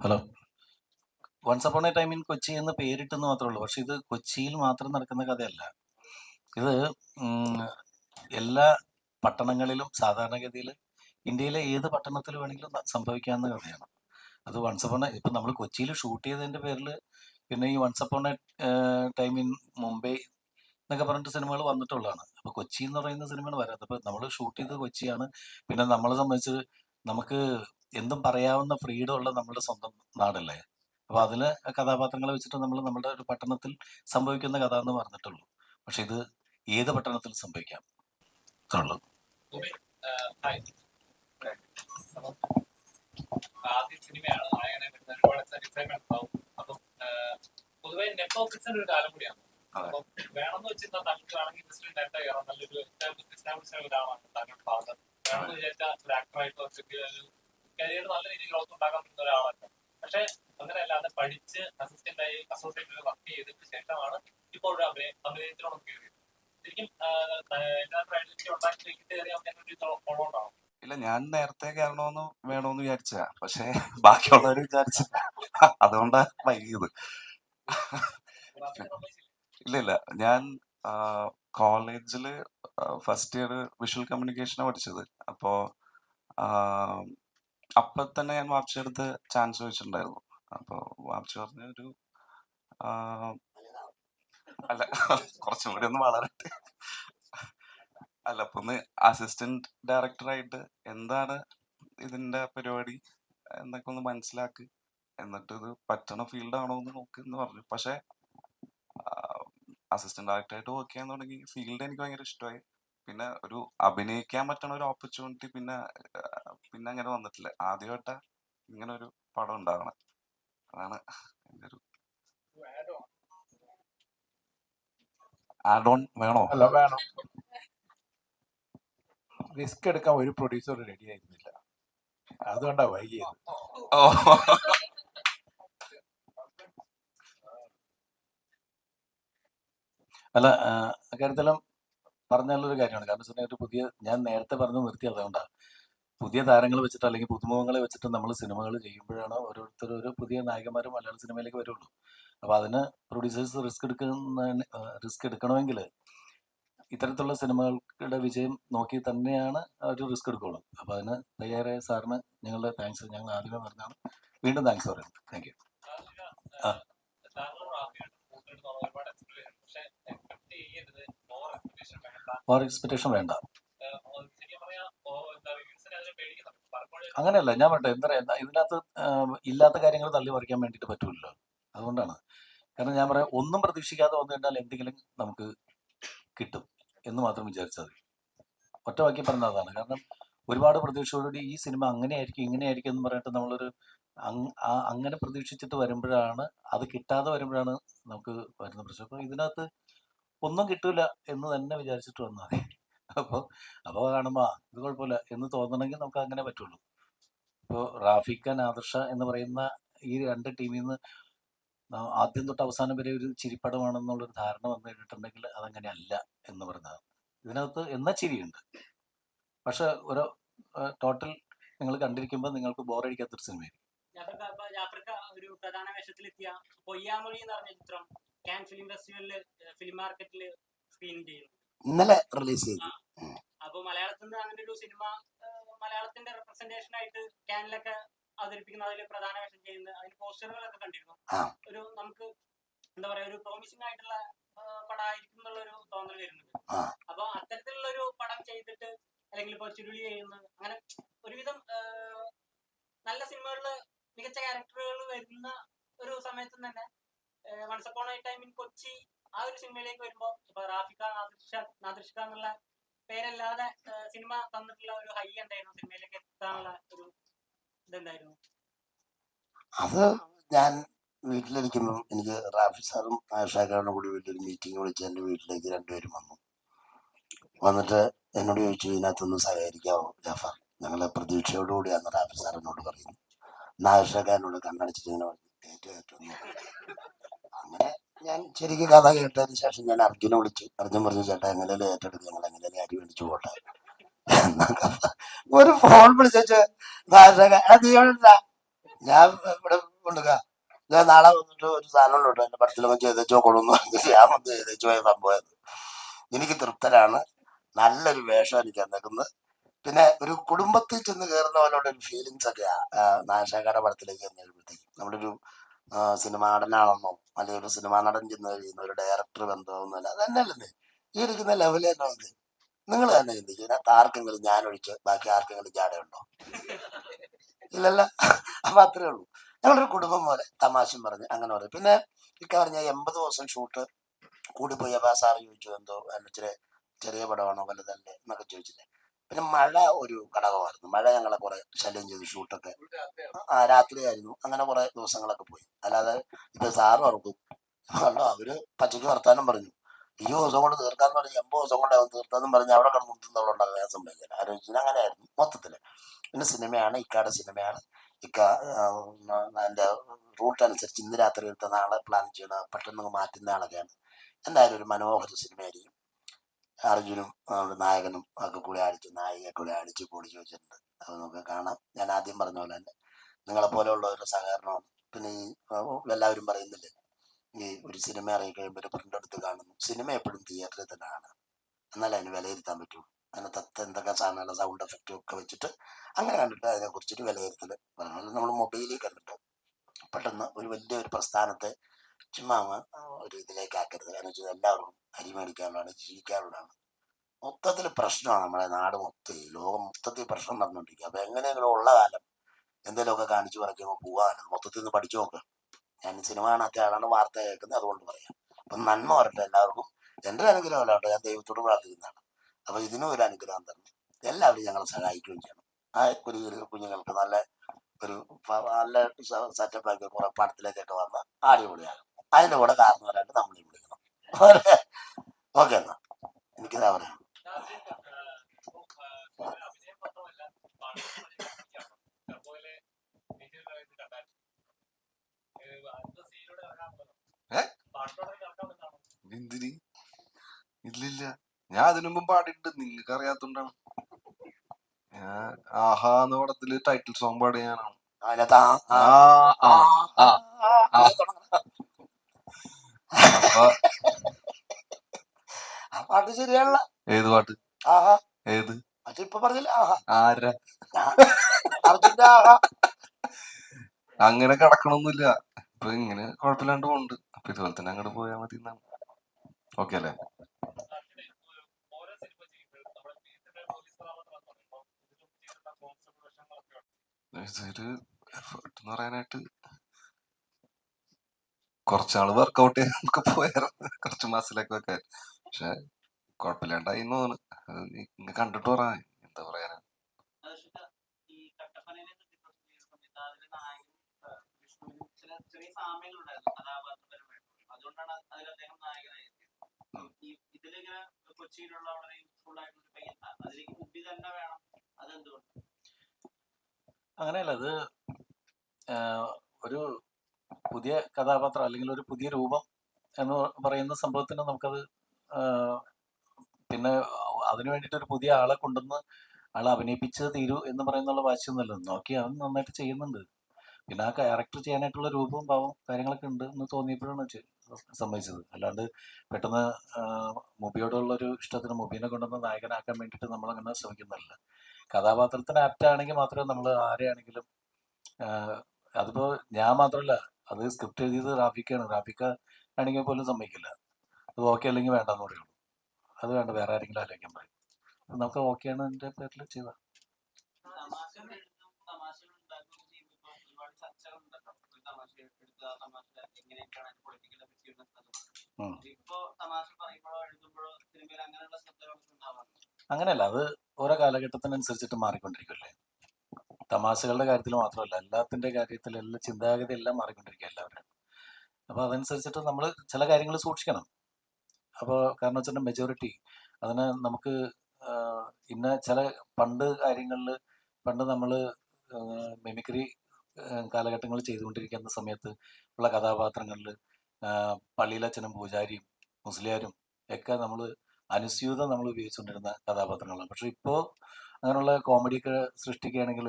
Hello once upon a time in Kochi എന്ന് പേരിട്ടെന്ന് മാത്രമേ ഉള്ളൂ. പക്ഷെ ഇത് കൊച്ചിയിൽ മാത്രം നടക്കുന്ന കഥയല്ല. ഇത് എല്ലാ പട്ടണങ്ങളിലും സാധാരണഗതിയിൽ ഇന്ത്യയിലെ ഏത് പട്ടണത്തിൽ വേണമെങ്കിലും സംഭവിക്കാവുന്ന കഥയാണ്. അത് വൺസ് അപ്പോൺ ഇപ്പം നമ്മൾ കൊച്ചിയിൽ ഷൂട്ട് ചെയ്തതിന്റെ പേരിൽ പിന്നെ ഈ once upon a time in Mumbai എന്നൊക്കെ പറഞ്ഞിട്ട് സിനിമകൾ വന്നിട്ടുള്ളതാണ്. അപ്പോൾ കൊച്ചി എന്ന് പറയുന്ന സിനിമയാണ് വരാത്തത്. അപ്പോൾ നമ്മൾ ഷൂട്ട് ചെയ്തത് കൊച്ചിയാണ്. പിന്നെ നമ്മളെ സംബന്ധിച്ച് നമുക്ക് എന്തും പറയാവുന്ന ഫ്രീഡം ഉള്ള നമ്മുടെ സ്വന്തം നാടല്ലേ? അപ്പോൾ അതിൽ കഥാപാത്രങ്ങളെ വെച്ചിട്ട് നമ്മൾ നമ്മുടെ ഒരു പട്ടണത്തിൽ സംഭവിക്കുന്ന കഥ എന്ന് പറഞ്ഞിട്ടുള്ളൂ. പക്ഷെ ഇത് ഏത് പട്ടണത്തിൽ സംഭവിക്കാം? ആദ്യ സിനിമയാണ് ഒരു കാലം കൂടിയാണ് ഒരു കരിയർ നല്ല രീതിയിൽ ഗ്രോത്ത് ഉണ്ടാക്കാൻ പറ്റുന്ന ഒരാളാണ്. പക്ഷെ അങ്ങനെയല്ലാതെ പഠിച്ച് അസിസ്റ്റന്റ് ആയി അസോസിയേറ്റ് വർക്ക് ചെയ്തിട്ട് ശേഷമാണ് ഇപ്പോൾ ഒരു അഭിനയ അഭിനയത്തിനോട് കയറിയത്. ശരിക്കും ഉണ്ടാക്കി കയറിയ ഒരു ഇല്ല ഞാൻ നേരത്തെ കയറണമെന്ന് വേണമെന്ന് വിചാരിച്ച പക്ഷെ ബാക്കിയുള്ളവർ വിചാരിച്ചില്ല അതുകൊണ്ടാ വൈകിയത്. ഇല്ല ഇല്ല. ഞാൻ കോളേജിൽ ഫസ്റ്റ് ഇയർ വിഷ്വൽ കമ്മ്യൂണിക്കേഷനാണ് പഠിച്ചത്. അപ്പോ അപ്പൊ തന്നെ ഞാൻ വാപ്ചി എടുത്ത് ചാൻസ് ചോദിച്ചിട്ടുണ്ടായിരുന്നു അപ്പൊ വാപ്ചി പറഞ്ഞ ഒരു അല്ല കുറച്ചും കൂടി ഒന്ന് വളരട്ടെ. അല്ല അപ്പൊ ഒന്ന് അസിസ്റ്റന്റ് ഡയറക്ടറായിട്ട് എന്താണ് ഇതിന്റെ പരിപാടി എന്നൊക്കെ ഒന്ന് മനസ്സിലാക്ക്. എന്നിട്ട് ഇത് പറ്റണ ആണോ എന്ന് നോക്ക് എന്ന് പറഞ്ഞു. പക്ഷെ അസിസ്റ്റന്റ് ഡയറക്ടറായിട്ട് വർക്ക് ചെയ്യാൻ തുടങ്ങി. ഫീൽഡ് എനിക്ക് ഭയങ്കര ഇഷ്ടമായി. പിന്നെ ഒരു അഭിനയിക്കാൻ പറ്റുന്ന ഒരു ഓപ്പർച്യൂണിറ്റി പിന്നെ പിന്നെ അങ്ങനെ വന്നിട്ടില്ല. ആദ്യമായിട്ടാ ഇങ്ങനെ ഒരു പടം ഉണ്ടാവണം. അതാണ് എന്റെ ഒരു ആഡ് ഓൺ വേണോ? അല്ല വേണം. റിസ്ക് എടുക്കാൻ ഒരു പ്രൊഡ്യൂസർ റെഡി ആയിരുന്നില്ല. അതുകൊണ്ടാ വൈകിയത്. അല്ല അക്കാര്യത്തിലും പറഞ്ഞുള്ളൊരു കാര്യമാണ്. കാരണം വെച്ചാൽ ഒരു പുതിയ ഞാൻ നേരത്തെ പറഞ്ഞു നിർത്തി അതുകൊണ്ടാണ് പുതിയ താരങ്ങൾ വെച്ചിട്ട് അല്ലെങ്കിൽ പുതുമുഖങ്ങളെ വെച്ചിട്ട് നമ്മൾ സിനിമകൾ ചെയ്യുമ്പോഴാണ് ഓരോരുത്തർ ഓരോ പുതിയ നായകന്മാർ മലയാള സിനിമയിലേക്ക് വരുള്ളൂ. അപ്പോൾ അതിന് പ്രൊഡ്യൂസേഴ്സ് റിസ്ക് എടുക്കുന്ന റിസ്ക് എടുക്കണമെങ്കിൽ ഇത്തരത്തിലുള്ള സിനിമകളുടെ വിജയം നോക്കി തന്നെയാണ് അവർ റിസ്ക് എടുക്കുള്ളൂ. അപ്പോൾ അതിന് തയ്യാറായ സാറിന് ഞങ്ങളുടെ താങ്ക്സ്. ഞങ്ങൾ ആദ്യമേ പറഞ്ഞാണ് വീണ്ടും താങ്ക്സ് പറയുന്നത് താങ്ക് യു. ആ. താങ്കളോട് ആദ്യമായിട്ട് കൂട്ടെടുത്തോളം ഒരുപാട് എക്സ്പെക്ടേഷൻ പക്ഷെ എക്സ്പെക്ട് ചെയ്യരുത് ഓവർ എക്സ്പെക്ടേഷൻ വേണ്ട ഓർ എക്സ്പെക്ടേഷൻ വേണ്ട ഏഹ്, ഓ, ശരിക്കും പറയാ ഓ, എന്താ റിവ്യൂസിനെ അതിനെ എക്സ്പെക്ടേഷൻ വേണ്ട അങ്ങനെയല്ല ഞാൻ പറയട്ടെ എന്താ പറയാ ഇതിനകത്ത് ഇല്ലാത്ത കാര്യങ്ങൾ തള്ളി മറിക്കാൻ വേണ്ടിയിട്ട് പറ്റൂലല്ലോ. അതുകൊണ്ടാണ്. കാരണം ഞാൻ പറയാം ഒന്നും പ്രതീക്ഷിക്കാതെ വന്നു കഴിഞ്ഞാൽ എന്തെങ്കിലും നമുക്ക് കിട്ടും എന്ന് മാത്രം വിചാരിച്ചാൽ മതി. ഒറ്റ വാക്കി പറഞ്ഞതാണ് കാരണം ഒരുപാട് പ്രതീക്ഷയോടുകൂടി ഈ സിനിമ അങ്ങനെയായിരിക്കും ഇങ്ങനെയായിരിക്കും എന്ന് പറഞ്ഞിട്ട് നമ്മളൊരു അങ്ങനെ പ്രതീക്ഷിച്ചിട്ട് വരുമ്പോഴാണ് അത് കിട്ടാതെ വരുമ്പോഴാണ് നമുക്ക് വരുന്ന പ്രശ്നം. അപ്പോൾ ഇതിനകത്ത് ഒന്നും കിട്ടൂല എന്ന് തന്നെ വിചാരിച്ചിട്ട് വന്നാൽ മതി. അപ്പോൾ അപ്പോൾ കാണുമ്പോൾ ഇത് കുഴപ്പമില്ല എന്ന് തോന്നണമെങ്കിൽ നമുക്ക് അങ്ങനെ പറ്റുള്ളൂ. ഇപ്പോൾ ഖാൻ ആദർശ എന്ന് പറയുന്ന ഈ രണ്ട് ടീമിൽ നിന്ന് ആദ്യം തൊട്ട് അവസാനം വരെ ഒരു ചിരിപ്പടമാണെന്നുള്ളൊരു ധാരണ വന്നു കഴിഞ്ഞിട്ടുണ്ടെങ്കിൽ അതങ്ങനെ അല്ല എന്ന് പറഞ്ഞത് ഇതിനകത്ത് എന്ന ചിരിയുണ്ട്. പക്ഷെ ഒരു ടോട്ടൽ നിങ്ങൾ കണ്ടിരിക്കുമ്പോൾ നിങ്ങൾക്ക് ബോറടിക്കാത്തൊരു സിനിമയായിരിക്കും. ഒരു പ്രധാന വേഷത്തിലെത്തിയ പൊയ്യാമൊഴി എന്ന് പറഞ്ഞ ചിത്രം. കാൻ ഫിലിം ഫെസ്റ്റിവലിൽ ഫിലിം മാർക്കറ്റിൽ സ്ക്രീൻ ചെയ്യുന്നു ഇന്നലെ റിലീസ് ചെയ്തു. അപ്പൊ മലയാളത്തിൽ നിന്ന് അങ്ങനെ ഒരു സിനിമ മലയാളത്തിന്റെ റെപ്രസെന്റേഷൻ ആയിട്ട് കാനിലൊക്കെ അവതരിപ്പിക്കുന്ന അതിൽ പ്രധാന വേഷം ചെയ്യുന്ന അതിന് പോസ്റ്ററുകളൊക്കെ കണ്ടിരുന്നു. ഒരു നമുക്ക് എന്താ പറയാ ഒരു പ്രോമിസിംഗ് ആയിട്ടുള്ള പടമായിരിക്കും എന്നുള്ള ഒരു തോന്നൽ വരുന്നുണ്ട്. അപ്പൊ അത്തരത്തിലുള്ള ഒരു പടം ചെയ്തിട്ട് അല്ലെങ്കിൽ ഇപ്പൊ ചുരുളി ചെയ്യുന്ന അങ്ങനെ ഒരുവിധം നല്ല സിനിമകളിൽ മികച്ച ക്യാരക്ടറുകൾ വരുന്ന ഒരു സമയത്ത് തന്നെ once upon a time in Kochi ആ ഒരു സിനിമയിലേക്ക് വരുമ്പോൾ ഇപ്പൊ റാഫിക നാദൃഷ്ക എന്നുള്ള പേരല്ലാതെ സിനിമ തന്നിട്ടുള്ള ഒരു ഹൈ എന്തായിരുന്നു സിനിമയിലേക്ക് എത്താനുള്ള ഒരു ഇതെന്തായിരുന്നു അത് ഞാൻ വീട്ടിലിരിക്കുമ്പം എനിക്ക് റാഫി സാറും ആഷാക്കാരുടെ കൂടി വലിയൊരു മീറ്റിംഗ് വിളിച്ച് എന്റെ വീട്ടിലേക്ക് രണ്ടുപേരും വന്നു. വന്നിട്ട് എന്നോട് ചോദിച്ചു ഇതിനകത്തൊന്ന് സഹകരിക്കാവോ ജാഫർ? ഞങ്ങളെ പ്രതീക്ഷയോടുകൂടിയാണ് റാഫി സാർ എന്നോട് പറയുന്നു. നാഷക്കാരനോട് കണ്ണടച്ചിട്ട് ഇങ്ങനെ പറഞ്ഞു. ഏറ്റു ഏറ്റു അങ്ങനെ ഞാൻ ശരിക്കും കഥ കേട്ടതിന് ശേഷം ഞാൻ അർജുനെ വിളിച്ചു. അർജുൻ പറഞ്ഞു ചേട്ടാ എങ്ങനെയല്ലേ ഏറ്റെടുത്ത് ഞങ്ങൾ എങ്ങനെയല്ലേ അരി മേടിച്ചു പോട്ടെ. ഒരു ഫോൺ വിളിച്ചു ഞാൻ ഇവിടെ കൊണ്ടുക ഞാൻ നാളെ വന്നിട്ട് ഒരു സാധനം ഉണ്ട് എന്റെ പടത്തിലൊക്കെ ചെയ്തേച്ചോ കൊള്ളുന്നു ഞാൻ വന്ന് ചെയ്തേച്ചോ സംഭവം എനിക്ക് തൃപ്തരാണ്. നല്ലൊരു വേഷം എനിക്ക് തന്നേക്കുന്നത് പിന്നെ ഒരു കുടുംബത്തിൽ ചെന്ന് കയറുന്ന പോലുള്ള ഒരു ഫീലിങ്സ് ഒക്കെയാ. നാശാക്കാരുടെ പടത്തിലേക്ക് ചെന്ന് കഴിയുമ്പോഴത്തേക്കും നമ്മളൊരു സിനിമാ നടനാണെന്നോ അല്ലെങ്കിൽ ഒരു സിനിമാ നടൻ ചെന്ന് കഴിയുന്ന ഒരു ഡയറക്ടർ ബന്ധമൊന്നുമല്ല അതന്നെയല്ലേ ഈ ഇരിക്കുന്ന ലെവലിൽ തന്നെ ഉണ്ട് നിങ്ങൾ തന്നെ ചിന്തിക്കും ഇതിനകത്ത് ആർക്കെങ്കിലും ഞാൻ ഒഴിച്ച് ബാക്കി ആർക്കെങ്കിലും ഉണ്ടോ? ഇല്ലല്ല. അപ്പൊ അത്രേ ഉള്ളൂ. ഞങ്ങളൊരു കുടുംബം പോലെ തമാശം പറഞ്ഞ് അങ്ങനെ പറയും. പിന്നെ ഇക്ക പറഞ്ഞ എൺപത് ദിവസം ഷൂട്ട് കൂടിപ്പോയി. അപ്പൊ സാറ് ചോദിച്ചു എന്തോ ഇച്ചിരി ചെറിയ പടമാണോ വലുതല്ലേ? എന്നൊക്കെ ചോദിച്ചില്ലേ? പിന്നെ മഴ ഒരു ഘടകമായിരുന്നു. മഴ ഞങ്ങളെ കുറെ ശല്യം ചെയ്തു ഷൂട്ടൊക്കെ ആ രാത്രിയായിരുന്നു. അങ്ങനെ കുറെ ദിവസങ്ങളൊക്കെ പോയി. അല്ലാതെ ഇപ്പൊ സാറ് ഉറക്കും. കണ്ടോ അവർ പച്ചയ്ക്ക് വർത്താനം പറഞ്ഞു. ഈ ദിവസം കൊണ്ട് തീർക്കാന്ന് പറഞ്ഞു എൺപത് ദിവസം കൊണ്ട് അവൻ തീർത്താന്നും പറഞ്ഞ് അവിടെ കിടന്ന് മുട്ടുന്നവളുണ്ടാകും ഞാൻ സംഭവിക്കില്ല അങ്ങനെ അങ്ങനെയായിരുന്നു മൊത്തത്തിൽ. പിന്നെ സിനിമയാണ് ഇക്കാടെ സിനിമയാണ്. ഇക്ക എന്റെ റൂട്ട് അനുസരിച്ച് ഇന്ന് രാത്രി എടുത്ത നാളെ പ്ലാൻ ചെയ്യണ പെട്ടെന്ന് മാറ്റുന്ന ആളൊക്കെയാണ്. എന്തായാലും ഒരു മനോഹര സിനിമയായിരിക്കും. അർജുനും നമ്മുടെ നായകനും ഒക്കെ കൂടി അടിച്ച് നായികയെ കൂടി അടിച്ച് പൊടിച്ചു വെച്ചിട്ടുണ്ട്. അത് നമുക്ക് കാണാം. ഞാൻ ആദ്യം പറഞ്ഞ പോലെ തന്നെ നിങ്ങളെ പോലെയുള്ള ഒരു സഹകരണമാണ്. പിന്നെ ഈ എല്ലാവരും പറയുന്നില്ലേ ഈ ഒരു സിനിമ ഇറങ്ങി കഴിയുമ്പോൾ ഒരു പ്രിന്റ് എടുത്ത് കാണുന്നു. സിനിമ എപ്പോഴും തിയേറ്ററിൽ തന്നെ കാണാം. എന്നാലേ അതിന് വിലയിരുത്താൻ പറ്റുള്ളൂ അതിനകത്ത് എന്തൊക്കെ സാധനങ്ങളെ സൗണ്ട് എഫക്റ്റും ഒക്കെ വെച്ചിട്ട് അങ്ങനെ കണ്ടിട്ട് അതിനെ കുറിച്ചിട്ട് വിലയിരുത്തൽ പറഞ്ഞാൽ നമ്മൾ മൊബൈലിൽ കണ്ടിട്ട് പെട്ടെന്ന് ഒരു വലിയ ഒരു പ്രസ്ഥാനത്തെ ചുമ്മാ അങ്ങ് ഒരു ഇതിലേക്ക് ആക്കരുത്. കാരണം വെച്ചാൽ എല്ലാവർക്കും അരി മേടിക്കാനുള്ളതാണ് ജീവിക്കാനുള്ളതാണ്. മൊത്തത്തിൽ പ്രശ്നമാണ് നമ്മുടെ നാട് മൊത്തം. ലോകം മൊത്തത്തിൽ പ്രശ്നം നടന്നുകൊണ്ടിരിക്കുക അപ്പൊ എങ്ങനെയെങ്കിലും ഉള്ള കാലം എന്തെങ്കിലുമൊക്കെ കാണിച്ചു പറയുമ്പോൾ പോകാനാണ് മൊത്തത്തിൽ നിന്ന് പഠിച്ചു നോക്കുക ഞാൻ സിനിമ കാണാത്ത ആളാണ് വാർത്ത കേൾക്കുന്നത് അതുകൊണ്ട് പറയാം. അപ്പൊ നന്മ വരട്ടെ എല്ലാവർക്കും. എന്റെ ഒരു അനുഗ്രഹം അല്ല ഞാൻ ദൈവത്തോട് പ്രാർത്ഥിക്കുന്നതാണ്. അപ്പൊ ഇതിനും ഒരു അനുഗ്രഹം തരണം എല്ലാവരും ഞങ്ങളെ സഹായിക്കുകയും ചെയ്യണം. ആ ഒരു കുഞ്ഞുങ്ങൾക്ക് നല്ല ഒരു നല്ല സെറ്റപ്പ് ആക്കി കുറെ പടത്തിലേക്കൊക്കെ വന്ന് അടിപൊളിയാകും അതിന്റെ കൂടെ കാരണവരായിട്ട് നമ്മൾ വിളിക്കണം ഓക്കെ എന്നാ എനിക്കിതാ പറയാം എന്തിന് ഇല്ലില്ല ഞാൻ അതിനു മുമ്പ് പാടിയിട്ടുണ്ട് നിങ്ങൾക്ക് അറിയാത്തോണ്ടാണ് ഞാൻ ആഹാ എന്ന പടത്തിൽ ടൈറ്റിൽ സോങ് പാടിയ ഞാനാണ് അതിനകത്ത് ആ ആ ആ ആ ആ ആ. ആ തുടങ്ങണം. അപ്പൊ ആ പാട്ട് ശരിയാണല്ല. ഏത് പാട്ട്? ആഹാ. ഏത്? മറ്റേ ഇപ്പൊ പറഞ്ഞില്ല. ആഹാ. ആരാ? അർജുന്റെ ആഹാ. അങ്ങനെ കിടക്കണമൊന്നുമില്ല ഇപ്പൊ ഇങ്ങനെ കുഴപ്പമില്ലാണ്ട് പോണ്ട് അപ്പൊ ഇതുപോലെ തന്നെ അങ്ങോട്ട് പോയാ മതി എന്നാണ് ഓക്കെ അല്ലേ? ഇതൊരു എഫേർട്ട് എന്ന് പറയാനായിട്ട് കുറച്ചാൾ വർക്കൗട്ട് ചെയ്യാൻ നമുക്ക് പോയായിരുന്നു. കുറച്ച് മാസത്തിലൊക്കെ വെക്കാൻ. പക്ഷെ കുഴപ്പമില്ലാണ്ടായി എന്ന് കണ്ടിട്ട് പറ എന്താ പറയാനാ. അങ്ങനെയല്ല അത് ഒരു പുതിയ കഥാപാത്രം അല്ലെങ്കിൽ ഒരു പുതിയ രൂപം എന്ന് പറയുന്ന സംഭവത്തിന് നമുക്കത് പിന്നെ അതിനു വേണ്ടിയിട്ട് ഒരു പുതിയ ആളെ കൊണ്ടുവന്ന് ആളെ അഭിനയിപ്പിച്ച് തീരൂ എന്ന് പറയുന്നുള്ള വാശിയൊന്നുമല്ല. നോക്കി അവൻ നന്നായിട്ട് ചെയ്യുന്നുണ്ട്. പിന്നെ ആ ക്യാരക്ടർ ചെയ്യാനായിട്ടുള്ള രൂപവും ഭാവം കാര്യങ്ങളൊക്കെ ഉണ്ട് എന്ന് തോന്നിയപ്പോഴാണ് സംഭവിച്ചത് അല്ലാണ്ട് പെട്ടെന്ന് മുബിയോടുള്ള ഒരു ഇഷ്ടത്തിന് മുബീനെ കൊണ്ടുവന്ന് നായകനാക്കാൻ വേണ്ടിയിട്ട് നമ്മൾ അങ്ങനെ ശ്രമിക്കുന്നതല്ല. കഥാപാത്രത്തിന് ആപ്റ്റ് ആണെങ്കിൽ മാത്രമേ നമ്മൾ ആരെയാണെങ്കിലും അതിപ്പോ ഞാൻ മാത്രമല്ല അത് സ്ക്രിപ്റ്റ് എഴുതിയത് റാഫിക്കാണ്. റാഫിക്ക ആണെങ്കിൽ പോലും സമ്മതിക്കില്ല. അത് ഓക്കെ അല്ലെങ്കിൽ വേണ്ടെന്ന് പറയുള്ളൂ. അത് വേണ്ട വേറെ ആരെങ്കിലും ആലോചിക്കാൻ പറയും. നമുക്ക് ഓക്കെ ആണ് എന്റെ പേരിൽ ചെയ്ത. അങ്ങനെയല്ല അത് ഓരോ കാലഘട്ടത്തിനനുസരിച്ചിട്ട് മാറിക്കൊണ്ടിരിക്കുമല്ലേ തമാശകളുടെ കാര്യത്തിൽ മാത്രമല്ല എല്ലാത്തിന്റെ കാര്യത്തിൽ എല്ലാ ചിന്താഗതി എല്ലാം മാറിക്കൊണ്ടിരിക്കുക എല്ലാവരും അപ്പോൾ അതനുസരിച്ചിട്ട് നമ്മൾ ചില കാര്യങ്ങൾ സൂക്ഷിക്കണം. അപ്പോൾ കാരണം വെച്ചിട്ടുണ്ടെങ്കിൽ മെജോറിറ്റി അതിന് നമുക്ക് ഇന്ന ചില പണ്ട് കാര്യങ്ങളിൽ പണ്ട് നമ്മൾ മിമിക്രി കാലഘട്ടങ്ങളിൽ ചെയ്തുകൊണ്ടിരിക്കുന്ന സമയത്ത് ഉള്ള കഥാപാത്രങ്ങളിൽ പള്ളിയിലച്ഛനും പൂജാരിയും മുസ്ലിയാരും ഒക്കെ നമ്മൾ അനുസ്യൂതം നമ്മൾ ഉപയോഗിച്ചുകൊണ്ടിരുന്ന കഥാപാത്രങ്ങളാണ്. പക്ഷെ ഇപ്പോൾ അങ്ങനെയുള്ള കോമഡിയൊക്കെ സൃഷ്ടിക്കുകയാണെങ്കിൽ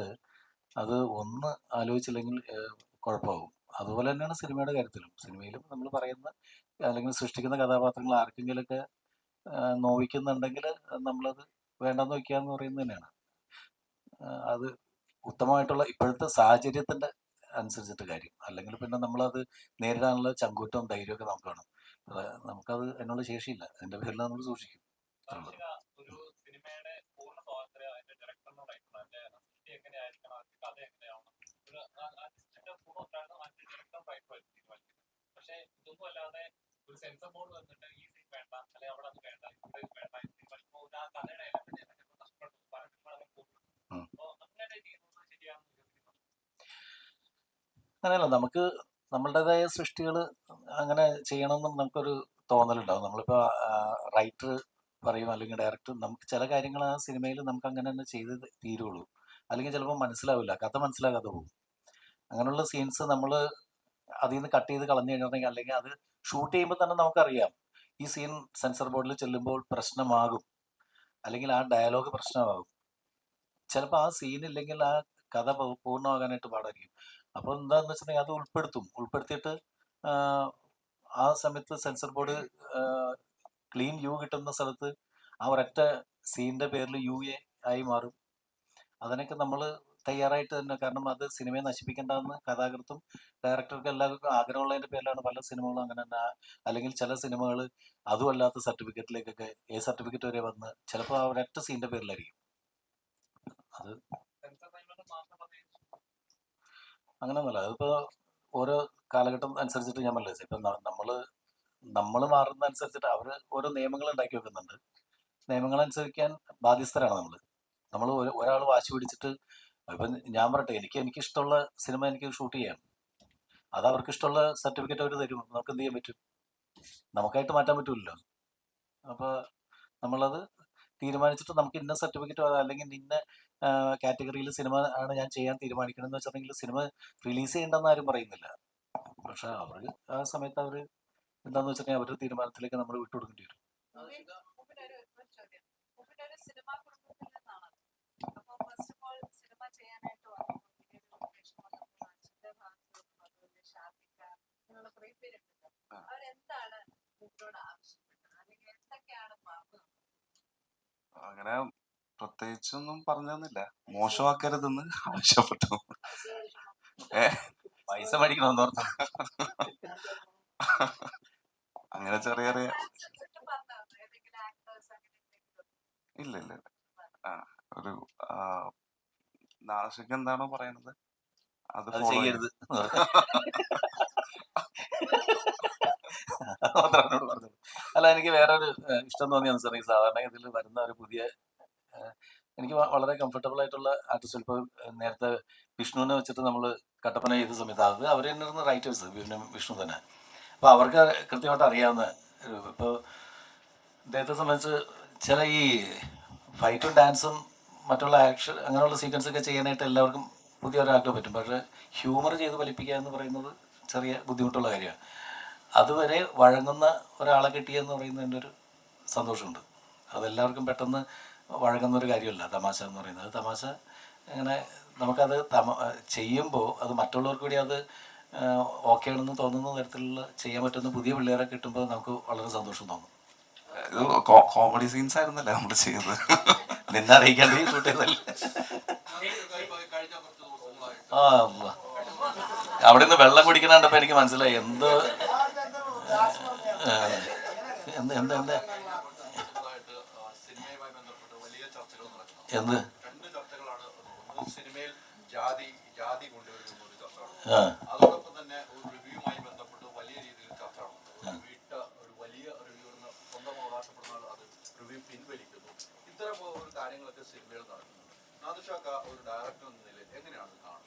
അത് ഒന്ന് ആലോചിച്ചില്ലെങ്കിൽ കുഴപ്പമാകും അതുപോലെ തന്നെയാണ് സിനിമയുടെ കാര്യത്തിലും. സിനിമയിലും നമ്മൾ പറയുന്ന അല്ലെങ്കിൽ സൃഷ്ടിക്കുന്ന കഥാപാത്രങ്ങൾ ആർക്കെങ്കിലുമൊക്കെ ആ, നോവിക്കുന്നുണ്ടെങ്കിൽ നമ്മളത് വേണ്ടെന്ന് വയ്ക്കുക എന്ന് പറയുന്നത് തന്നെയാണ്. അത് ഉത്തമമായിട്ടുള്ള ഇപ്പോഴത്തെ സാഹചര്യത്തിന്റെ അനുസരിച്ചിട്ട് കാര്യം. അല്ലെങ്കിൽ പിന്നെ നമ്മളത് നേരിടാനുള്ള ചങ്കൂറ്റവും ധൈര്യമൊക്കെ നമുക്ക് വേണം. നമുക്കത് അതിനുള്ള ശേഷിയില്ല. അതിന്റെ പേരിൽ നമ്മൾ സൂക്ഷിക്കും. പക്ഷെ ഇതൊന്നും അല്ലാതെ ഒരു സെൻസർ ബോർഡ് വന്നിട്ട് ഈ സീൻ വേണ്ട അല്ലെങ്കിൽ അവിടെ അത് വേണ്ട ഇവിടെ ഇത് വേണ്ട തീരുമാനിക്കുമ്പോൾ ആ കഥയുടെ എലമെന്റ് എന്നൊക്കെ നഷ്ടപ്പെട്ടു പല സിനിമകളും പോകും. ഉം. അപ്പൊ അങ്ങനെ ചെയ്യുന്നത്? ശരിയാണെന്ന് അങ്ങനെയല്ല നമുക്ക് നമ്മളുടേതായ സൃഷ്ടികൾ അങ്ങനെ ചെയ്യണമെന്നും നമുക്കൊരു തോന്നലുണ്ടാവും. നമ്മളിപ്പോൾ റൈറ്റർ പറയും അല്ലെങ്കിൽ ഡയറക്ടർ നമുക്ക് ചില കാര്യങ്ങൾ ആ സിനിമയിൽ നമുക്ക് അങ്ങനെ തന്നെ ചെയ്ത് തീരുള്ളൂ. അല്ലെങ്കിൽ ചിലപ്പോൾ മനസ്സിലാവില്ല കഥ മനസ്സിലാകാതെ പോകും. അങ്ങനെയുള്ള സീൻസ് നമ്മൾ അതിൽ നിന്ന് കട്ട് ചെയ്ത് കളഞ്ഞു കഴിഞ്ഞിട്ടുണ്ടെങ്കിൽ അല്ലെങ്കിൽ അത് ഷൂട്ട് ചെയ്യുമ്പോൾ തന്നെ നമുക്കറിയാം. ഈ സീൻ സെൻസർ ബോർഡിൽ ചെല്ലുമ്പോൾ പ്രശ്നമാകും. അല്ലെങ്കിൽ ആ ഡയലോഗ് പ്രശ്നമാകും. ചിലപ്പോൾ ആ സീൻ ഇല്ലെങ്കിൽ ആ കഥ പൂർണമാകാനായിട്ട് പാടായിരിക്കും. അപ്പോൾ എന്താന്ന് വെച്ചിട്ടുണ്ടെങ്കിൽ അത് ഉൾപ്പെടുത്തും. ഉൾപ്പെടുത്തിയിട്ട് ആ സമയത്ത് സെൻസർ ബോർഡ് ക്ലീൻ യു കിട്ടുന്ന സ്ഥലത്ത് ആ ഒരൊറ്റ സീനിന്റെ പേരിൽ യു എ ആയി മാറും. അതിനൊക്കെ നമ്മൾ തയ്യാറായിട്ട് തന്നെ. കാരണം അത് സിനിമയെ നശിപ്പിക്കേണ്ടെന്ന് കഥാകൃത്തും ഡയറക്ടർക്ക് എല്ലാവർക്കും ആഗ്രഹമുള്ളതിന്റെ പേരിലാണ് പല സിനിമകളും അങ്ങനെ തന്നെ. അല്ലെങ്കിൽ ചില സിനിമകൾ അതുമല്ലാത്ത സർട്ടിഫിക്കറ്റിലേക്കൊക്കെ എ സർട്ടിഫിക്കറ്റ് വരെ വന്ന് ചിലപ്പോൾ ആ ഒരൊറ്റ സീനിന്റെ പേരിലായിരിക്കും. അത് അങ്ങനെ അങ്ങനെയൊന്നുമല്ല. അതിപ്പോ ഓരോ കാലഘട്ടം അനുസരിച്ചിട്ട് ഞാൻ മനസ്സിലായി ഇപ്പൊ നമ്മൾ നമ്മൾ മാറുന്ന അനുസരിച്ചിട്ട് അവർ ഓരോ നിയമങ്ങൾ ഉണ്ടാക്കി വെക്കുന്നുണ്ട്. നിയമങ്ങൾ അനുസരിക്കാൻ ബാധ്യസ്ഥരാണ് നമ്മൾ നമ്മൾ ഒരാൾ വാശി പിടിച്ചിട്ട് ഇപ്പൊ ഞാൻ പറയട്ടെ എനിക്ക് എനിക്ക് ഇഷ്ടമുള്ള സിനിമ എനിക്ക് ഷൂട്ട് ചെയ്യാം. അത് അവർക്ക് ഇഷ്ടമുള്ള സർട്ടിഫിക്കറ്റ് അവർ തരും. നമുക്ക് എന്ത് ചെയ്യാൻ പറ്റും? നമുക്കായിട്ട് മാറ്റാൻ പറ്റൂലല്ലോ. അപ്പൊ നമ്മളത് തീരുമാനിച്ചിട്ട് നമുക്ക് ഇന്ന സർട്ടിഫിക്കറ്റ് അല്ലെങ്കിൽ ഇന്ന കാറ്റഗറിയിൽ സിനിമ ആണ് ഞാൻ ചെയ്യാൻ തീരുമാനിക്കണമെന്ന് വെച്ചിട്ടുണ്ടെങ്കിൽ സിനിമ റിലീസ് ചെയ്യണ്ടെന്ന് ആരും പറയുന്നില്ല. പക്ഷെ അവർ ആ സമയത്ത് അവർ എന്താന്ന് വെച്ചിട്ടുണ്ടെങ്കിൽ അവരുടെ തീരുമാനത്തിലേക്ക് നമ്മൾ വിട്ടുകൊടുക്കേണ്ടി വരും മുമ്പിലൊരു ഒരു ചോദ്യം മുമ്പിലൊരു സിനിമാ കുടുംബത്തിൽ നിന്നാണ് അപ്പൊ ഫസ്റ്റ് ഓഫ് ഓൾ സിനിമ ചെയ്യാനായിട്ട് വന്നപ്പോൾ ഇങ്ങനെ ഒരു വിഷമം വന്നപ്പോൾ അച്ഛന്റെ ഭാഗത്ത് നിന്നും അതുപോലെ ഷാഫിക്ക എന്നുള്ള കുറെ പേരുണ്ടല്ലോ അവരെന്താണ് മുമ്പിനോട് ആവശ്യപ്പെട്ടത് അല്ലെങ്കിൽ എന്തൊക്കെയാണ് പറഞ്ഞത് അങ്ങനെ പ്രത്യേകിച്ചൊന്നും പറഞ്ഞു തന്നില്ല മോശമാക്കരുതെന്ന് ആവശ്യപ്പെട്ടു. ഏ പൈസ പഠിക്കണം ഓർത്തു. അങ്ങനെ ചെറിയ ചെറിയ ഇല്ല ഇല്ല. ആ ഒരു നാശിക്ക് എന്താണോ പറയണത് അത് ചെയ്യരുത്. എന്നോട് പറഞ്ഞത് അല്ല എനിക്ക് വേറെ ഒരു ഏഹ്, ഇഷ്ടം തോന്നിയ എനിക്ക് സാധാരണ ഇതിൽ വരുന്ന ഒരു പുതിയ എനിക്ക് വളരെ കംഫർട്ടബിൾ ആയിട്ടുള്ള ആർട്ടിസ്റ്റ് ഇപ്പോൾ നേരത്തെ വിഷ്ണുവിനെ വെച്ചിട്ട് നമ്മൾ കട്ടപ്പന ചെയ്ത സമയത്ത് അത് അവർ തന്നെ ഇരുന്ന് റൈറ്റേഴ്സ് വിഷ്ണു തന്നെ. അപ്പോൾ അവർക്ക് കൃത്യമായിട്ട് അറിയാവുന്ന ഇപ്പോൾ അദ്ദേഹത്തെ സംബന്ധിച്ച് ചില ഈ ഫൈറ്റും ഡാൻസും മറ്റുള്ള ആക്ഷൻ അങ്ങനെയുള്ള സീക്വൻസ് ഒക്കെ ചെയ്യാനായിട്ട് എല്ലാവർക്കും പുതിയ ഒരാൾക്ക് പറ്റും. പക്ഷേ ഹ്യൂമർ ചെയ്ത് ഫലിപ്പിക്കുക എന്ന് പറയുന്നത് ചെറിയ ബുദ്ധിമുട്ടുള്ള കാര്യമാണ്. അതുവരെ വഴങ്ങുന്ന ഒരാളെ കിട്ടിയെന്ന് പറയുന്നതിന്റെ ഒരു സന്തോഷമുണ്ട്. അതെല്ലാവർക്കും പെട്ടെന്ന് വഴങ്ങുന്ന ഒരു കാര്യമല്ല തമാശ എന്ന് പറയുന്നത്. തമാശ അങ്ങനെ നമുക്കത് തമ ചെയ്യുമ്പോൾ അത് മറ്റുള്ളവർക്ക് കൂടി അത് ഓക്കെ ആണെന്ന് തോന്നുന്ന തരത്തിലുള്ള ചെയ്യാൻ പറ്റുന്ന പുതിയ പിള്ളേരെ കിട്ടുമ്പോൾ നമുക്ക് വളരെ സന്തോഷം തോന്നും. ഇത് കോമഡി സീൻസ് ആയിരുന്നല്ലേ നമ്മൾ ചെയ്തത് നിന്നെ അറിയിക്കാണ്ട് ഷൂട്ട് ചെയ്തല്ലേ ആ. അവിടെ നിന്ന് വെള്ളം കുടിക്കുന്ന കണ്ടപ്പോൾ എനിക്ക് മനസ്സിലായി. എന്ത് എന്ത് എന്ത് എന്ത്? എന്ത്? ഇത്തരം കാര്യങ്ങളൊക്കെ സിനിമയിൽ നടക്കുന്നുണ്ട് നാദിഷാക്ക ഒരു ഡയറക്ടർ എന്ന നിലയിൽ എങ്ങനെയാണ് കാണുന്നത്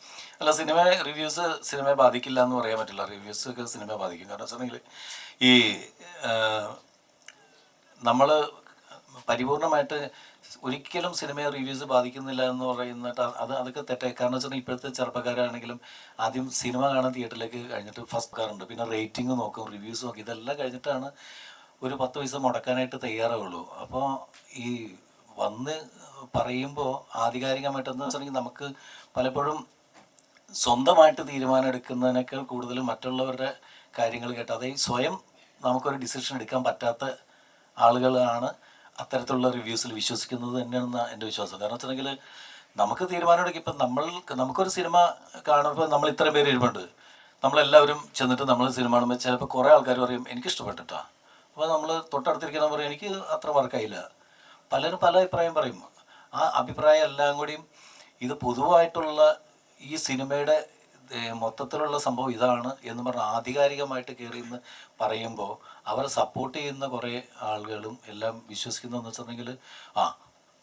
അല്ല സിനിമ റിവ്യൂസ് സിനിമയെ ബാധിക്കില്ല എന്ന് പറയാൻ പറ്റില്ല. റിവ്യൂസ് ഒക്കെ സിനിമയെ ബാധിക്കും. കാരണം വെച്ചിട്ടുണ്ടെങ്കിൽ ഈ നമ്മൾ പരിപൂർണമായിട്ട് ഒരിക്കലും സിനിമയെ റിവ്യൂസ് ബാധിക്കുന്നില്ല എന്ന് പറയുന്നിട്ട് അത് അതൊക്കെ തെറ്റായി. കാരണം വെച്ചാൽ ഇപ്പോഴത്തെ ചെറുപ്പക്കാരാണെങ്കിലും ആദ്യം സിനിമ കാണാൻ തിയേറ്ററിലേക്ക് കഴിഞ്ഞിട്ട് ഫസ്റ്റ് കാറുണ്ട്. പിന്നെ റേറ്റിംഗ് നോക്കും റിവ്യൂസ് നോക്കും. ഇതെല്ലാം കഴിഞ്ഞിട്ടാണ് ഒരു പത്ത് പൈസ മുടക്കാനായിട്ട് തയ്യാറാവുള്ളൂ. അപ്പോൾ ഈ വന്ന് പറയുമ്പോൾ ആധികാരികമായിട്ടെന്ന് വെച്ചിട്ടുണ്ടെങ്കിൽ നമുക്ക് പലപ്പോഴും സ്വന്തമായിട്ട് തീരുമാനം എടുക്കുന്നതിനേക്കാൾ കൂടുതൽ മറ്റുള്ളവരുടെ കാര്യങ്ങൾ കേട്ട് അതായത് സ്വയം നമുക്കൊരു ഡിസിഷൻ എടുക്കാൻ പറ്റാത്ത ആളുകളാണ് അത്തരത്തിലുള്ള റിവ്യൂസിൽ വിശ്വസിക്കുന്നത് തന്നെയാണെന്ന് എന്റെ വിശ്വാസം. കാരണം വെച്ചിട്ടുണ്ടെങ്കിൽ നമുക്ക് തീരുമാനം എടുക്കും ഇപ്പം നമ്മൾ നമുക്കൊരു സിനിമ കാണുമ്പോൾ നമ്മൾ ഇത്രയും പേര് ഇരുമുണ്ട് നമ്മളെല്ലാവരും ചെന്നിട്ട് നമ്മൾ സിനിമ കാണുമ്പോൾ ചിലപ്പോൾ കുറേ ആൾക്കാർ പറയും എനിക്ക് ഇഷ്ടപ്പെട്ടിട്ടാ അപ്പോൾ നമ്മൾ തൊട്ടടുത്തിരിക്കുന്ന പറയും എനിക്ക് അത്ര വർക്കായില്ല പലരും പല അഭിപ്രായം പറയും. ആ അഭിപ്രായം എല്ലാം കൂടിയും ഇത് പൊതുവായിട്ടുള്ള ഈ സിനിമയുടെ മൊത്തത്തിലുള്ള സംഭവം ഇതാണ് എന്ന് പറഞ്ഞ് ആധികാരികമായിട്ട് കയറി എന്ന് പറയുമ്പോൾ അവരെ സപ്പോർട്ട് ചെയ്യുന്ന കുറേ ആളുകളും എല്ലാം വിശ്വസിക്കുന്നതെന്ന് വെച്ചിട്ടുണ്ടെങ്കിൽ ആ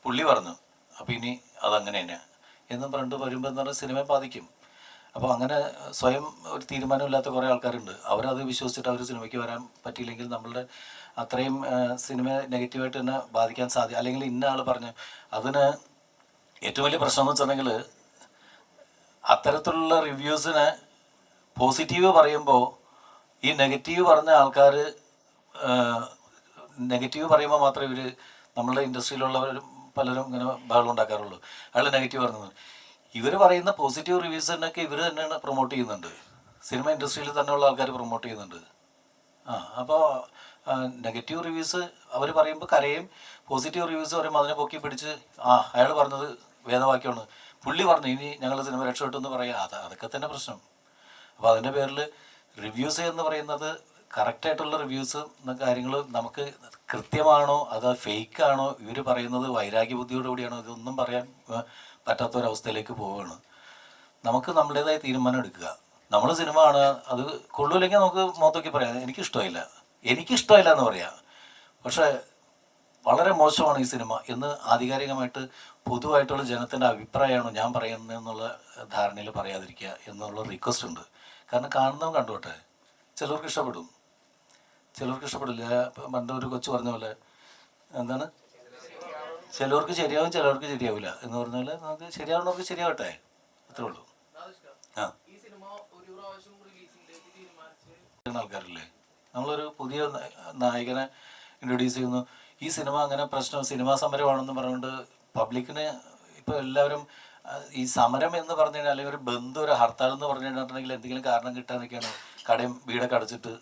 പുള്ളി പറഞ്ഞു അപ്പോൾ ഇനി അതങ്ങനെ തന്നെ എന്നും പറഞ്ഞിട്ട് വരുമ്പോൾ എന്ന് പറഞ്ഞാൽ സിനിമയെ ബാധിക്കും. അപ്പോൾ അങ്ങനെ സ്വയം ഒരു തീരുമാനമില്ലാത്ത കുറേ ആൾക്കാരുണ്ട്. അവരത് വിശ്വസിച്ചിട്ട് അവർ സിനിമയ്ക്ക് വരാൻ പറ്റിയില്ലെങ്കിൽ നമ്മളുടെ അത്രയും സിനിമ സിനിമയെ നെഗറ്റീവായിട്ട് തന്നെ ബാധിക്കാൻ സാധിക്കും അല്ലെങ്കിൽ ഇന്ന ആൾ പറഞ്ഞു അതിന് ഏറ്റവും വലിയ പ്രശ്നം എന്ന് വെച്ചിട്ടുണ്ടെങ്കിൽ അത്തരത്തിലുള്ള റിവ്യൂസിന് പോസിറ്റീവ് പറയുമ്പോൾ ഈ നെഗറ്റീവ് പറഞ്ഞ ആൾക്കാർ നെഗറ്റീവ് പറയുമ്പോൾ മാത്രമേ ഇവർ നമ്മളുടെ ഇൻഡസ്ട്രിയിലുള്ളവരും പലരും ഇങ്ങനെ ബഹളം ഉണ്ടാക്കാറുള്ളൂ. അയാൾ നെഗറ്റീവ് പറഞ്ഞത്. ഇവർ പറയുന്ന പോസിറ്റീവ് റിവ്യൂസിനൊക്കെ ഇവർ തന്നെയാണ് പ്രൊമോട്ട് ചെയ്യുന്നുണ്ട്. സിനിമ ഇൻഡസ്ട്രിയിൽ തന്നെയുള്ള ആൾക്കാർ പ്രൊമോട്ട് ചെയ്യുന്നുണ്ട്. ആ അപ്പോൾ നെഗറ്റീവ് റിവ്യൂസ് അവർ പറയുമ്പോൾ കരയും. പോസിറ്റീവ് റിവ്യൂസ് പറയുമ്പോൾ അതിനെ പൊക്കി പിടിച്ച് ആ അയാൾ പറഞ്ഞത് വേദവാക്യമാണ് പുള്ളി പറഞ്ഞു ഇനി ഞങ്ങൾ സിനിമ രക്ഷപ്പെട്ടു എന്ന് പറയാം. അത് അതൊക്കെ തന്നെ പ്രശ്നം. അപ്പോൾ അതിന്റെ പേരിൽ റിവ്യൂസ് എന്ന് പറയുന്നത് കറക്റ്റായിട്ടുള്ള റിവ്യൂസ് കാര്യങ്ങൾ നമുക്ക് കൃത്യമാണോ അത് ആണോ ഇവർ പറയുന്നത് വൈരാഗ്യ ബുദ്ധിയോടുകൂടിയാണോ ഇതൊന്നും പറയാൻ പറ്റാത്ത ഒരവസ്ഥയിലേക്ക് പോവുകയാണ് നമുക്ക് നമ്മുടേതായ തീരുമാനം എടുക്കുക. നമ്മൾ സിനിമ ആണ് അത് കൊള്ളൂല്ലെങ്കിൽ നമുക്ക് മുഖത്തൊക്കെ പറയാം എനിക്കിഷ്ടമായില്ല എനിക്കിഷ്ടമായില്ല എന്ന് പറയാം. പക്ഷേ വളരെ മോശമാണ് ഈ സിനിമ എന്ന് ആധികാരികമായിട്ട് പൊതുവായിട്ടുള്ള ജനത്തിന്റെ അഭിപ്രായമാണ് ഞാൻ പറയുന്നത് എന്നുള്ള ധാരണയിൽ പറയാതിരിക്കുക എന്നുള്ള റിക്വസ്റ്റ് ഉണ്ട്. കാരണം കാണുന്നവൻ കണ്ടോട്ടെ? ചിലർക്ക് ഇഷ്ടപ്പെടും. ചിലർക്ക് ഇഷ്ടപ്പെടില്ല. പണ്ട് ഒരു കൊച്ചു പറഞ്ഞ പോലെ എന്താണ്? ചിലവർക്ക് ശരിയാവും ചിലവർക്ക് ശരിയാവില്ല എന്ന് പറഞ്ഞാൽ നമുക്ക് ശരിയാവുന്നവർക്ക് ശരിയാവട്ടെ. അത്രേ ഉള്ളൂ. ആ. ആൾക്കാരില്ലേ? നമ്മളൊരു പുതിയ നായകനെ ഇൻട്രൊഡ്യൂസ് ചെയ്യുന്നു. ഈ സിനിമ അങ്ങനെ പ്രശ്നം സിനിമാ സമരമാണെന്ന് പറഞ്ഞുകൊണ്ട് പബ്ലിക്കിന് ഇപ്പോൾ എല്ലാവരും ഈ സമരം എന്ന് പറഞ്ഞു കഴിഞ്ഞാൽ അല്ലെങ്കിൽ ഒരു ബന്ധു ഒരു ഹർത്താൽ എന്ന് പറഞ്ഞു കഴിഞ്ഞിട്ടുണ്ടെങ്കിൽ എന്തെങ്കിലും കാരണം കിട്ടാനൊക്കെയാണ് കടയും വീടൊക്കെ അടച്ചിട്ട്.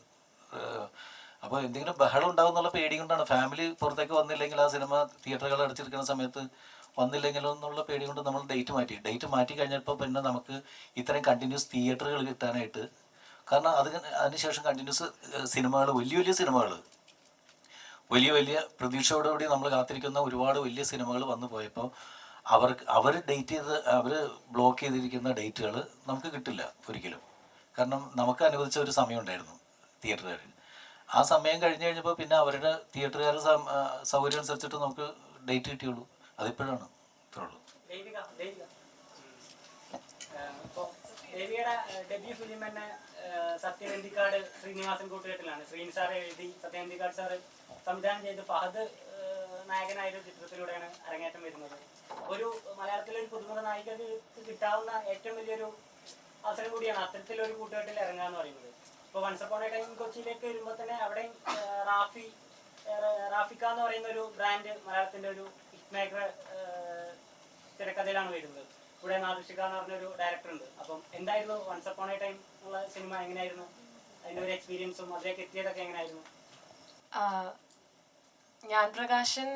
അപ്പോൾ എന്തെങ്കിലും ബഹളം ഉണ്ടാവും എന്നുള്ള പേടി കൊണ്ടാണ്. ഫാമിലി പുറത്തേക്ക് വന്നില്ലെങ്കിൽ ആ സിനിമ തിയേറ്ററുകൾ അടച്ചിരിക്കുന്ന സമയത്ത് വന്നില്ലെങ്കിലോ എന്നുള്ള പേടി കൊണ്ട് നമ്മൾ ഡേറ്റ് മാറ്റി. ഡേറ്റ് മാറ്റി കഴിഞ്ഞപ്പോൾ പിന്നെ നമുക്ക് ഇത്രയും കണ്ടിന്യൂസ് തിയേറ്ററുകൾ കിട്ടാനായിട്ട്. കാരണം അത് അതിനുശേഷം കണ്ടിന്യൂസ് സിനിമകൾ വലിയ വലിയ സിനിമകൾ വലിയ വലിയ പ്രതീക്ഷയോടുകൂടി നമ്മൾ കാത്തിരിക്കുന്ന ഒരുപാട് വലിയ സിനിമകൾ വന്നു പോയപ്പോൾ അവർക്ക് അവർ ഡേറ്റ് ചെയ്ത് അവർ ബ്ലോക്ക് ചെയ്തിരിക്കുന്ന ഡേറ്റുകൾ നമുക്ക് കിട്ടില്ല ഒരിക്കലും. കാരണം നമുക്ക് അനുവദിച്ച ഒരു സമയം ഉണ്ടായിരുന്നു തിയേറ്ററുകാർ ആ സമയം കഴിഞ്ഞ് കഴിഞ്ഞപ്പോൾ പിന്നെ അവരുടെ തിയേറ്ററുകാർ സൗകര്യം അനുസരിച്ചിട്ട് നമുക്ക് ഡേറ്റ് കിട്ടിയുള്ളൂ. അതിപ്പോഴാണ് ഇത്രേ ദേവിയുടെ ഡെബ്യൂ ഫിലിം തന്നെ സത്യനന്ദിക്കാട് ശ്രീനിവാസൻ കൂട്ടുകെട്ടിലാണ്. ശ്രീനി സാർ എഴുതി സത്യനന്ദിക്കാട് സാറ് സംവിധാനം ചെയ്ത് ഫഹദ് നായകനായ ചിത്രത്തിലൂടെയാണ് അരങ്ങേറ്റം വരുന്നത്. ഒരു മലയാളത്തിലെ ഒരു പുതുമുഖ നായികക്ക് കിട്ടാവുന്ന ഏറ്റവും വലിയൊരു അവസരം കൂടിയാണ് അത്തരത്തിലൊരു കൂട്ടുകെട്ടിൽ ഇറങ്ങുക എന്ന് പറയുന്നത്. ഇപ്പോൾ വൺസ് ടൈം കൊച്ചിയിലേക്ക് വരുമ്പോൾ തന്നെ അവിടെയും റാഫി റാഫിക്ക എന്ന് പറയുന്ന ഒരു ബ്രാൻഡ് മലയാളത്തിന്റെ ഒരു ഹിറ്റ് മേക്കർ തിരക്കഥയിലാണ് വരുന്നത്. ഇവിടെ നാദൃഷിക എന്ന് പറഞ്ഞൊരു ഡയറക്ടർ ഉണ്ട് അപ്പം എന്തായിരുന്നു വൺസ് അപ്പോൺ എ ടൈം ഉള്ള സിനിമ എങ്ങനെയായിരുന്നു അതിന്റെ ഒരു എക്സ്പീരിയൻസും അതിലേക്ക് എത്തിയതൊക്കെ എങ്ങനെയായിരുന്നു ഞാൻ പ്രകാശൻ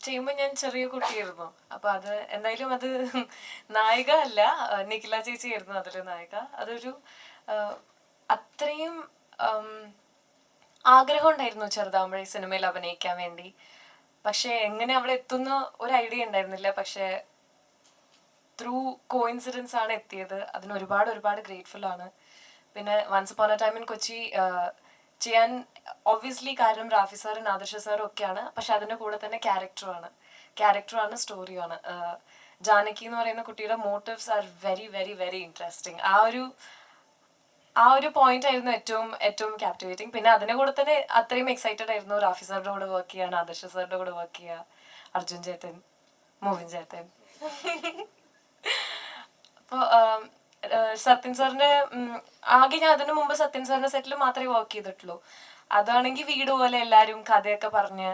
ചെയ്യുമ്പോൾ ഞാൻ ചെറിയ കുട്ടിയായിരുന്നു. അപ്പൊ അത് എന്തായാലും അത് നായിക അല്ല നിഖില ചേച്ചിയായിരുന്നു അതിൽ നായിക. അതൊരു അത്രയും ആഗ്രഹം ഉണ്ടായിരുന്നു ചെറുതാകുമ്പോഴേ സിനിമയിൽ അഭിനയിക്കാൻ വേണ്ടി. പക്ഷെ എങ്ങനെ അവിടെ എത്തുന്ന ഒരു ഐഡിയ ഉണ്ടായിരുന്നില്ല. പക്ഷെ ത്രൂ കോയിൻസിഡൻസ് ആണ് എത്തിയത്. അതിന് ഒരുപാട് ഒരുപാട് ഗ്രേറ്റ്ഫുൾ ആണ്. പിന്നെ വൺസ് പോല ടൈം ഇൻ കൊച്ചി ചെയ്യാൻ ഒബ്വിയസ്ലി കാരണം റാഫി സാറും ആദർശ സാറും ഒക്കെയാണ്. പക്ഷെ അതിന്റെ കൂടെ തന്നെ ക്യാരക്ടറുമാണ് ക്യാരക്ടറാണ് സ്റ്റോറിയാണ് ജാനകി എന്ന് പറയുന്ന കുട്ടിയുടെ motives are very very very interesting ആ ഒരു ആ ഒരു പോയിന്റ് ആയിരുന്നു ഏറ്റവും ഏറ്റവും ക്യാപ്റ്റിവേറ്റിംഗ് പിന്നെ അതിന്റെ കൂടെ തന്നെ അത്രയും എക്സൈറ്റഡ് ആയിരുന്നു റാഫി സാറിന്റെ കൂടെ വർക്ക് ചെയ്യാൻ ആദർശ സാറിന്റെ കൂടെ വർക്ക് ചെയ്യുക അർജുൻ ചേട്ടൻ മോവിൻ ചേട്ടൻ. അപ്പോൾ സത്യൻ സാറിന്റെ ആകെ ഞാൻ അതിനു മുമ്പ് സത്യൻ സാറിന്റെ സെറ്റിൽ മാത്രമേ വർക്ക് ചെയ്തിട്ടുള്ളൂ. അതാണെങ്കിൽ വീട് പോലെ എല്ലാരും കഥയൊക്കെ പറഞ്ഞ്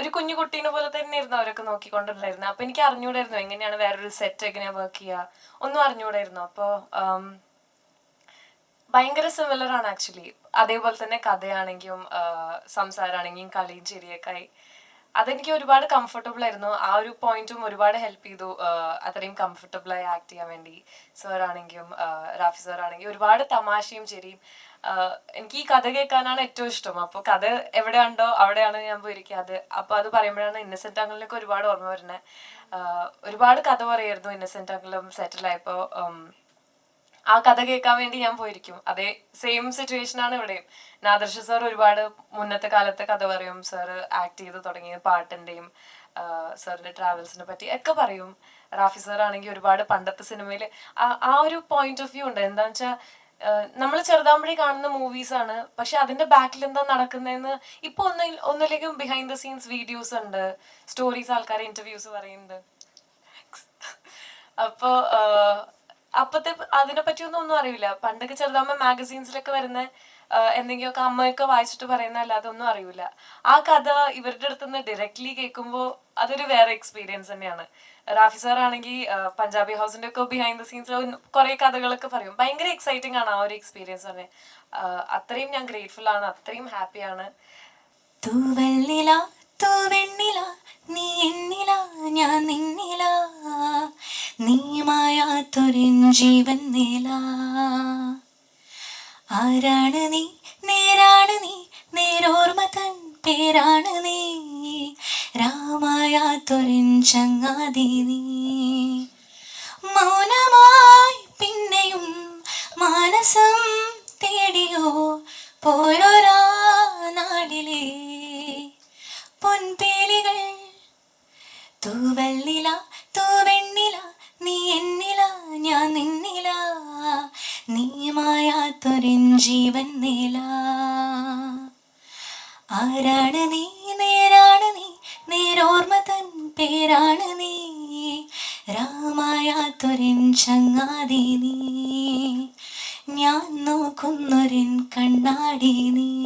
ഒരു കുഞ്ഞു കുട്ടീനെ പോലെ തന്നെ തന്നെയായിരുന്നു അവരൊക്കെ നോക്കിക്കൊണ്ടുണ്ടായിരുന്നത് അപ്പൊ എനിക്ക് അറിഞ്ഞൂടായിരുന്നു എങ്ങനെയാണ് വേറൊരു സെറ്റ് എങ്ങനെയാ വർക്ക് ചെയ്യുക. ഒന്നും അറിഞ്ഞൂടായിരുന്നു. അപ്പോൾ ഭയങ്കര സിമിലർ ആണ് ആക്ച്വലി അതേപോലെ തന്നെ കഥയാണെങ്കിലും സംസാരമാണെങ്കിലും കളിയും ചിരിയൊക്കെ ആയി. അതെനിക്ക് ഒരുപാട് കംഫർട്ടബിൾ ആയിരുന്നു. ആ ഒരു പോയിന്റും ഒരുപാട് ഹെൽപ്പ് ചെയ്തു. അത്രയും കംഫർട്ടബിൾ ആയി ആക്ട് ചെയ്യാൻ വേണ്ടി. സാർ ആണെങ്കിലും റാഫി സാർ ആണെങ്കിലും ഒരുപാട് തമാശയും ശരിയും എനിക്ക് ഈ കഥ കേൾക്കാനാണ് ഏറ്റവും ഇഷ്ടം. അപ്പോൾ കഥ എവിടെ ഉണ്ടോ അവിടെയാണ് ഞാൻ പോയിരിക്കുക. അത് അപ്പോൾ അത് പറയുമ്പോഴാണ് ഇന്നസെന്റ് അങ്കിളിനൊക്കെ ഒരുപാട് ഓർമ്മ വരുന്നത്. ഒരുപാട് കഥ പറയായിരുന്നു. ഇന്നസെന്റ് അങ്കിളും സെറ്റിൽ ആയപ്പോൾ ആ കഥ കേൾക്കാൻ വേണ്ടി ഞാൻ പോയിരിക്കും. അതേ സെയിം സിറ്റുവേഷൻ ആണ് ഇവിടെയും. നാദർശ സാർ ഒരുപാട് മുന്നത്തെ കാലത്തെ കഥ പറയും. സാർ ആക്ട് ചെയ്ത് തുടങ്ങിയ പാട്ടിന്റെയും സാറിന്റെ ട്രാവൽസിനെ പറ്റി ഒക്കെ പറയും. റാഫി സാർ ആണെങ്കിൽ ഒരുപാട് പണ്ടത്തെ സിനിമയിൽ ആ ഒരു പോയിന്റ് ഓഫ് വ്യൂ ഉണ്ട്. എന്താന്ന് വെച്ചാൽ നമ്മൾ ചെറുതാമ്പഴി കാണുന്ന മൂവീസ് ആണ്. പക്ഷെ അതിന്റെ ബാക്കിൽ എന്താ നടക്കുന്നതെന്ന് ഇപ്പൊ ഒന്ന് ഒന്നിലേക്കും ബിഹൈൻഡ് ദ സീൻസ് വീഡിയോസ് ഉണ്ട്. സ്റ്റോറീസ് ആൾക്കാർ ഇന്റർവ്യൂസ് പറയുന്നുണ്ട്. അപ്പോ ആഹ്, അപ്പത്തെ അതിനെ പറ്റിയൊന്നും ഒന്നും അറിയില്ല. പണ്ടൊക്കെ ചെറുതാകുമ്പോ മാഗസീൻസിലൊക്കെ വരുന്ന എന്തെങ്കിലുമൊക്കെ അമ്മയൊക്കെ വായിച്ചിട്ട് പറയുന്ന അല്ലാതെ ഒന്നും അറിയില്ല ആ കഥ ഇവരുടെ അടുത്ത് നിന്ന് ഡയറക്ട്ലി കേൾക്കുമ്പോൾ അതൊരു വേറെ എക്സ്പീരിയൻസ് തന്നെയാണ്. റാഫി സാർ ആണെങ്കിൽ പഞ്ചാബി ഹൗസിന്റെ ഒക്കെ ബിഹൈൻഡ് ദ സീൻസ് കുറെ കഥകളൊക്കെ പറയും. ഭയങ്കര എക്സൈറ്റിംഗ് ആണ് ആ ഒരു എക്സ്പീരിയൻസ് തന്നെ. അത്രയും ഞാൻ ഗ്രേറ്റ്ഫുൾ ആണ് അത്രയും ഹാപ്പിയാണ് തൂവെള്ളില തൂവെണ്ണില നീ എന്നില ഞാൻ നിന്നില. നീ മായാത്തൊരിൻ ജീവൻ നില. ആരാണ് നീ? നേരാണ് നീ. നേരോർമ്മ തൻ പേരാണ് നീ. രാമായാത്തൊരു ചങ്ങാതി നീ. മൗനമായി പിന്നെയും മാനസം തേടിയോ? പോയൊരാ തൂവെള്ളില തൂവെണ്ണില നീ എന്നില ഞാൻ നിന്നില. നീ മായാത്തൊരിൻ ജീവൻ നില. ആരാണ് നീ? നേരാണ് നീ. നേരോർമ്മ തൻ പേരാണ് നീ. രാമായാത്തൊരിൻ ചങ്ങാതി നീ. ഞാൻ നോക്കുന്നൊരിൻ കണ്ണാടി നീ.